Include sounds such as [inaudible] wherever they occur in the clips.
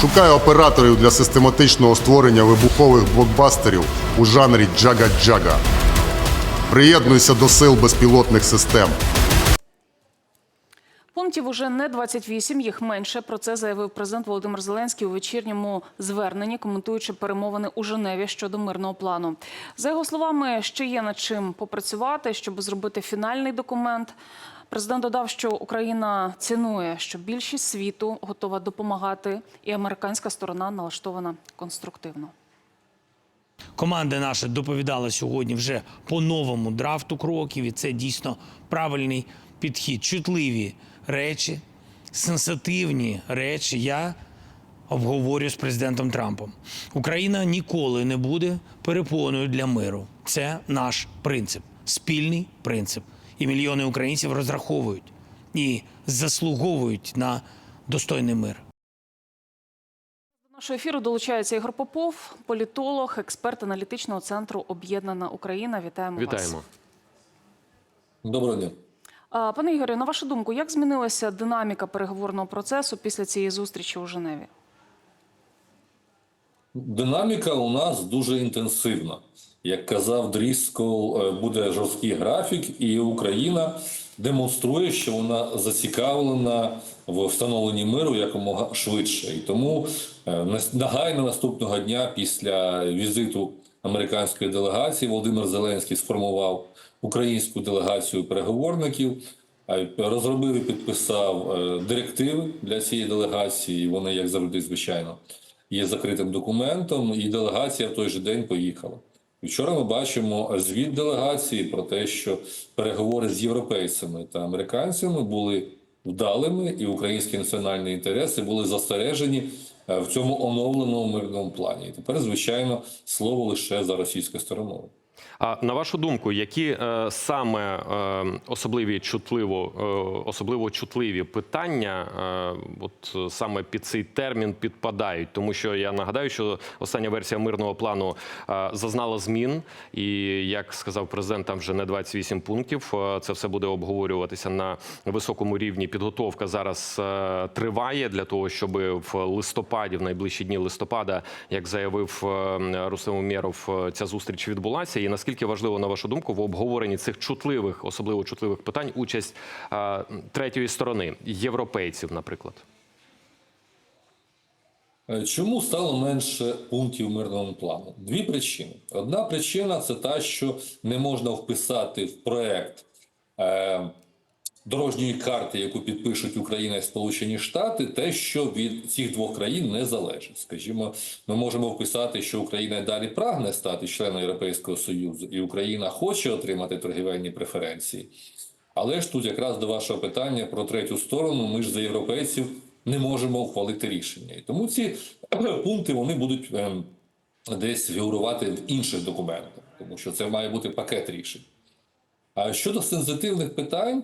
Шукаю операторів для систематичного створення вибухових блокбастерів у жанрі джага-джага. Приєднуйся до сил безпілотних систем. Пунктів уже не 28, їх менше. Про це заявив президент Володимир Зеленський у вечірньому зверненні, коментуючи перемовини у Женеві щодо мирного плану. За його словами, ще є над чим попрацювати, щоб зробити фінальний документ. Президент додав, що Україна цінує, що більшість світу готова допомагати, і американська сторона налаштована конструктивно. Команда наша доповідала сьогодні вже по новому драфту кроків, і це дійсно правильний підхід. Чутливі речі, сенситивні речі. Я обговорю з президентом Трампом. Україна ніколи не буде перепоною для миру. Це наш принцип, спільний принцип. І мільйони українців розраховують і заслуговують на достойний мир. До нашого ефіру долучається Ігор Попов, політолог, експерт аналітичного центру Об'єднана Україна. Вітаємо, вас. Доброго дня. Пане Ігорю, на вашу думку, як змінилася динаміка переговорного процесу після цієї зустрічі у Женеві? Динаміка у нас дуже інтенсивна. Як казав Дріскол, е, буде жорсткий графік, і Україна демонструє, що вона зацікавлена в встановленні миру якомога швидше. І тому е, негайно наступного дня після візиту американської делегації Володимир Зеленський сформував українську делегацію переговорників. Розробив і підписав е, директиви для цієї делегації. Вони, як завжди, звичайно, є закритим документом, і делегація в той же день поїхала. Вчора ми бачимо звіт делегації про те, що переговори з європейцями та американцями були вдалими, і українські національні інтереси були застережені е, в цьому оновленому мирному плані. І тепер, звичайно, слово лише за російською стороною. А на вашу думку, які е, саме е, особливі чутливо, е, особливо чутливі питання, от саме під цей термін підпадають? Тому що я нагадаю, що остання версія мирного плану зазнала змін, і як сказав президент, там вже не 28 пунктів. Це все буде обговорюватися на високому рівні. Підготовка зараз триває для того, щоб в листопаді, в найближчі дні листопада, як заявив Рустем Умєров, ця зустріч відбулася. І наскільки важливо, на вашу думку, в обговоренні цих чутливих, особливо чутливих питань, участь третьої сторони європейців, наприклад. Е, Чому стало менше пунктів мирного плану? Дві причини. Одна причина це та, що не можна вписати в проект е, дорожньої карти, яку підпишуть Україна і Сполучені Штати, те, що від цих двох країн не залежить. Скажімо, ми можемо вписати, що Україна далі прагне стати членом Європейського Союзу, і Україна хоче отримати торгівельні преференції. Але ж тут якраз до вашого питання про третю сторону, ми ж за європейців не можемо ухвалити рішення. І тому ці [clears throat] пункти вони будуть ем, десь фігурувати в інших документах, тому що це має бути пакет рішень. А щодо сенситивних питань,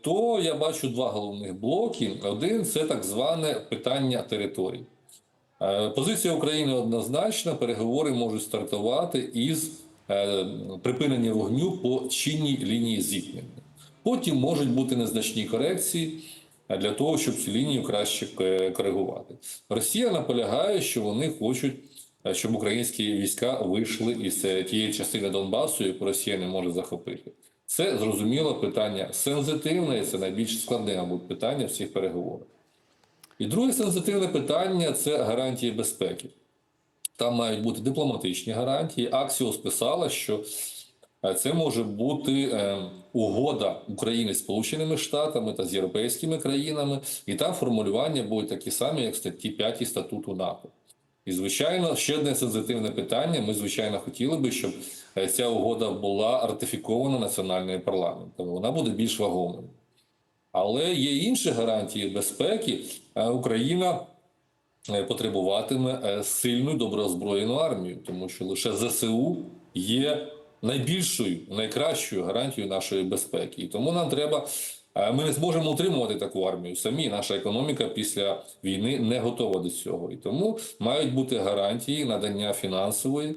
то я бачу два головних блоки. Один це так зване питання територій. Е, Позиція України однозначна. Переговори можуть стартувати із е, припинення вогню по чинній лінії зіткнення. Потім можуть бути незначні корекції е, для того, щоб цю лінію краще е, коригувати. Росія наполягає, що вони хочуть, е, щоб українські війська вийшли із е, тієї частини Донбасу, яку Росія не може захопити. Це зрозуміло питання сенситивне, і це найбільш складне, мабуть, питання в цих переговорах. І друге сенситивне питання це гарантії безпеки. Там мають бути дипломатичні гарантії. Аксіос писала, що е, це може бути е, угода України з Сполученими Штатами та з європейськими країнами, і там формулювання будуть такі самі, як статті 5 статуту НАТО. І, звичайно, ще одне сенситивне питання. Ми, звичайно, хотіли би, щоб е, ця угода була ратифікована національним парламентом. Вона буде більш вагомою. Але є інші гарантії безпеки. Е, Україна е, потребуватиме сильну доброзброєну армію, тому що лише ЗСУ є найбільшою, найкращою гарантією нашої безпеки. І тому нам треба Е, Ми не зможемо утримувати таку армію. Самі наша економіка після війни не готова до цього. І тому мають бути гарантії надання фінансової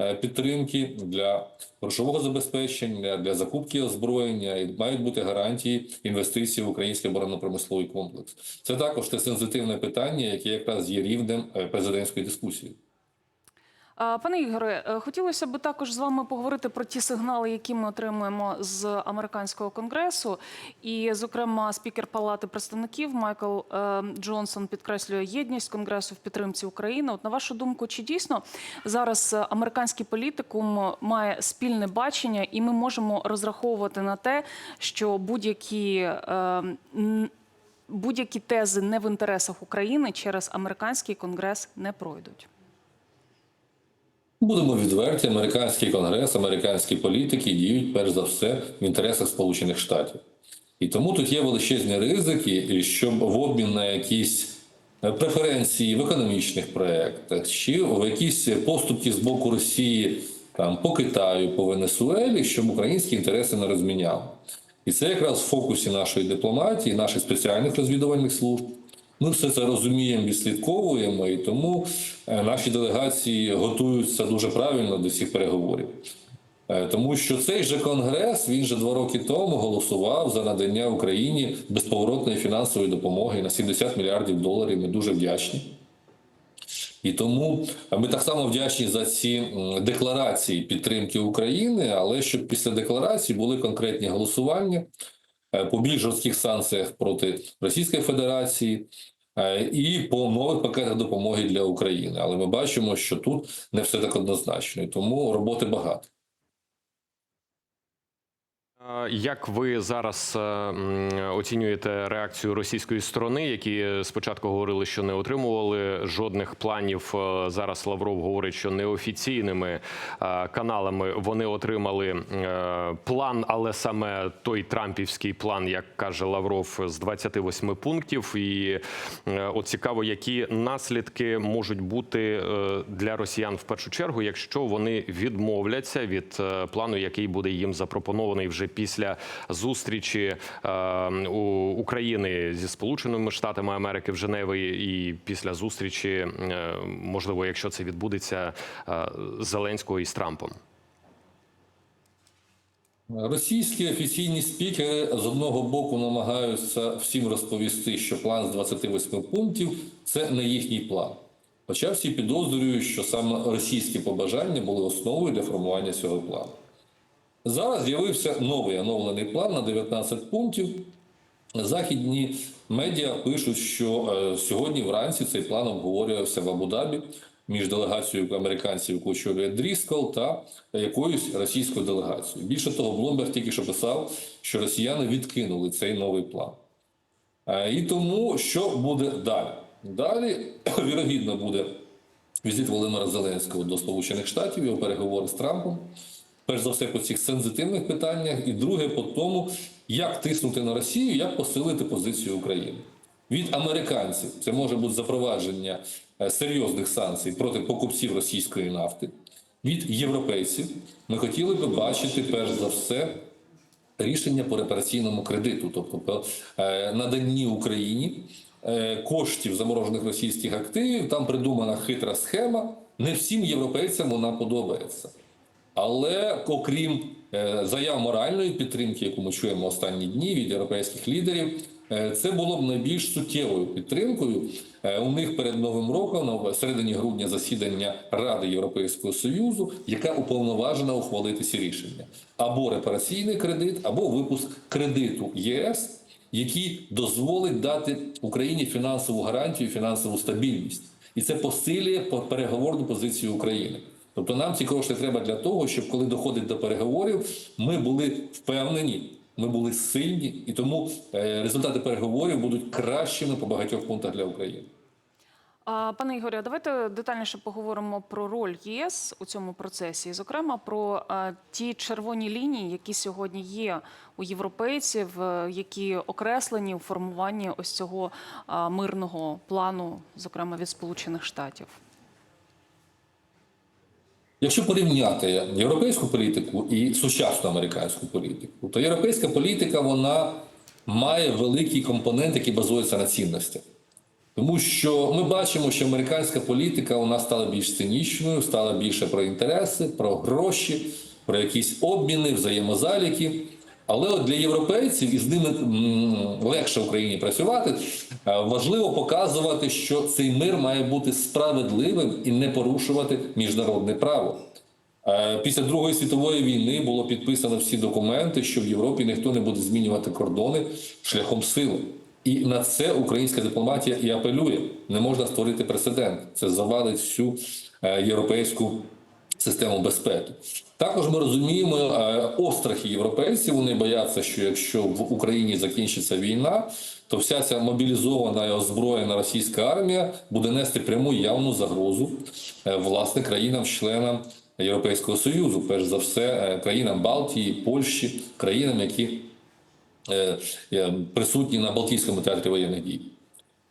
е, підтримки для грошового забезпечення, для закупки озброєння, і мають бути гарантії інвестицій в український оборонно-промисловий комплекс. Це також те сенситивне питання, яке якраз є рівнем е, президентської дискусії. Пане Ігоре, е, хотілося б також з вами поговорити про ті сигнали, які ми отримуємо з американського конгресу. І, зокрема, спікер Палати представників Майкл е, Джонсон підкреслює єдність конгресу в підтримці України. От на вашу думку, чи дійсно зараз американський політикум має спільне бачення, і ми можемо розраховувати на те, що будь-які е, будь-які тези не в інтересах України через американський конгрес не пройдуть? Будемо відверті, американський конгрес, американські політики діють перш за все в інтересах Сполучених Штатів. І тому тут є величезні ризики, щоб в обмін на якісь е, преференції в економічних проєктах чи в якісь поступки з боку Росії там по Китаю, по Венесуелі, щоб українські інтереси не розміняли. І це якраз в фокусі нашої дипломатії, наших спеціальних розвідувальних служб. Ми все це розуміємо, відслідковуємо, і тому е, наші делегації готуються дуже правильно до цих переговорів. Е, Тому що цей же конгрес він же два роки тому голосував за надання Україні безповоротної фінансової допомоги на 70 мільярдів доларів. Ми дуже вдячні. І тому ми так само вдячні за ці декларації підтримки України, але щоб після декларації були конкретні голосування е, по більш жорстких санкціях проти Російської Федерації і по нових пакетах допомоги для України. Але ми бачимо, що тут не все так однозначно, і тому роботи багато. Е, Як ви зараз е, оцінюєте реакцію російської сторони, які спочатку говорили, що не отримували жодних планів? Е, Зараз Лавров говорить, що неофіційними каналами вони отримали план, але саме той трампівський план, як каже Лавров, з 28 пунктів. І от цікаво, які наслідки можуть бути для росіян в першу чергу, якщо вони відмовляться від плану, який буде їм запропонований вже після зустрічі е, у України зі Сполученими Штатами Америки в Женеві, і після зустрічі, е, можливо, якщо це відбудеться е, Зеленського із Трампом. Російські офіційні спікери з одного боку намагаються всім розповісти, що план з 28 пунктів це не їхній план. Хоча всі підозрюють, що саме російські побажання були основою для формування цього плану. Зараз з'явився новий оновлений план на 19 пунктів. Західні медіа пишуть, що е, сьогодні вранці цей план обговорювався в Абу-Дабі між делегацією американців, яку Дріскал, та якоюсь російською делегацією. Більше того, Блумберг тільки що писав, що росіяни відкинули цей новий план. Е, І тому що буде далі? Далі, [clears throat] вірогідно, буде візит Володимира Зеленського до Сполучених Штатів, його переговори з Трампом. Перш за все по цих сензитивних питаннях, і друге по тому, як тиснути на Росію, як посилити позицію України. Від американців це може бути запровадження е, серйозних санкцій проти покупців російської нафти. Від європейців ми хотіли би бачити перш за все рішення по репараційному кредиту, тобто по е, наданні Україні е, коштів заморожених російських активів. Там придумана хитра схема. Не всім європейцям вона подобається. Але окрім е, заяв моральної підтримки, яку ми чуємо останні дні від європейських лідерів, е, це було б найбільш суттєвою підтримкою. Е, У них перед новим роком на середині грудня засідання Ради Європейського союзу, яка уповноважена ухвалити ці рішення: або репараційний кредит, або випуск кредиту ЄС, який дозволить дати Україні фінансову гарантію, фінансову стабільність, і це посилює по- переговорну позицію України. Тобто нам ці кошти треба для того, щоб коли доходить до переговорів, ми були впевнені, ми були сильні, і тому е, результати переговорів будуть кращими по багатьох пунктах для України. Пане Ігорі, давайте детальніше поговоримо про роль ЄС у цьому процесі, зокрема про е, ті червоні лінії, які сьогодні є у європейців, е, які окреслені у формуванні ось цього мирного плану, зокрема від Сполучених Штатів. Якщо порівняти європейську політику і сучасну американську політику, то європейська політика вона має великий компонент, який базується на цінностях. Тому що ми бачимо, що американська політика у стала більш цинічною, стала більше про інтереси, про гроші, про якісь обміни, взаємозаліки. Але от для європейців і з ними легше Україні працювати. е, Важливо показувати, що цей мир має бути справедливим і не порушувати міжнародне право. Е, Після Другої світової війни було підписано всі документи, що в Європі ніхто не буде змінювати кордони шляхом сили. І на це українська дипломатія і апелює. Не можна створити прецедент. Це завалить всю е, європейську систему безпеки. Також ми розуміємо е, острахи європейців. Вони бояться, що якщо в Україні закінчиться війна, то вся ця мобілізована і озброєна російська армія буде нести пряму явну загрозу е, власне країнам-членам Європейського Союзу, перш за все, е, країнам Балтії, Польщі, країнам, які присутні на Балтійському театрі воєнних дій,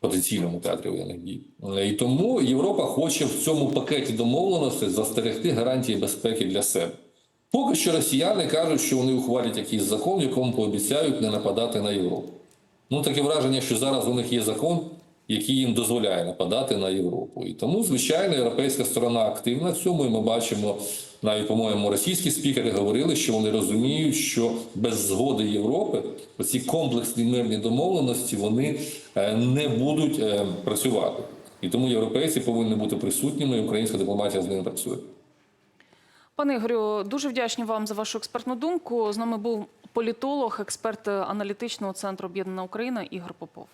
потенційному театрі воєнних дій. І тому Європа хоче в цьому пакеті домовленостей застерегти гарантії безпеки для себе. Поки що росіяни кажуть, що вони ухвалять якийсь закон, якому пообіцяють не нападати на Європу. Ну, таке враження, що зараз у них є закон, який їм дозволяє нападати на Європу. І тому, звичайно, європейська сторона активна в цьому. І ми бачимо, навіть, по-моєму, російські спікери говорили, що вони розуміють, що без згоди Європи ці комплексні мирні домовленості вони е, не будуть е, працювати. І тому європейці повинні бути присутніми, і українська дипломатія з ними працює. Пане Ігорю, дуже вдячні вам за вашу експертну думку. З нами був політолог, експерт аналітичного центру Об'єднана Україна Ігор Попов.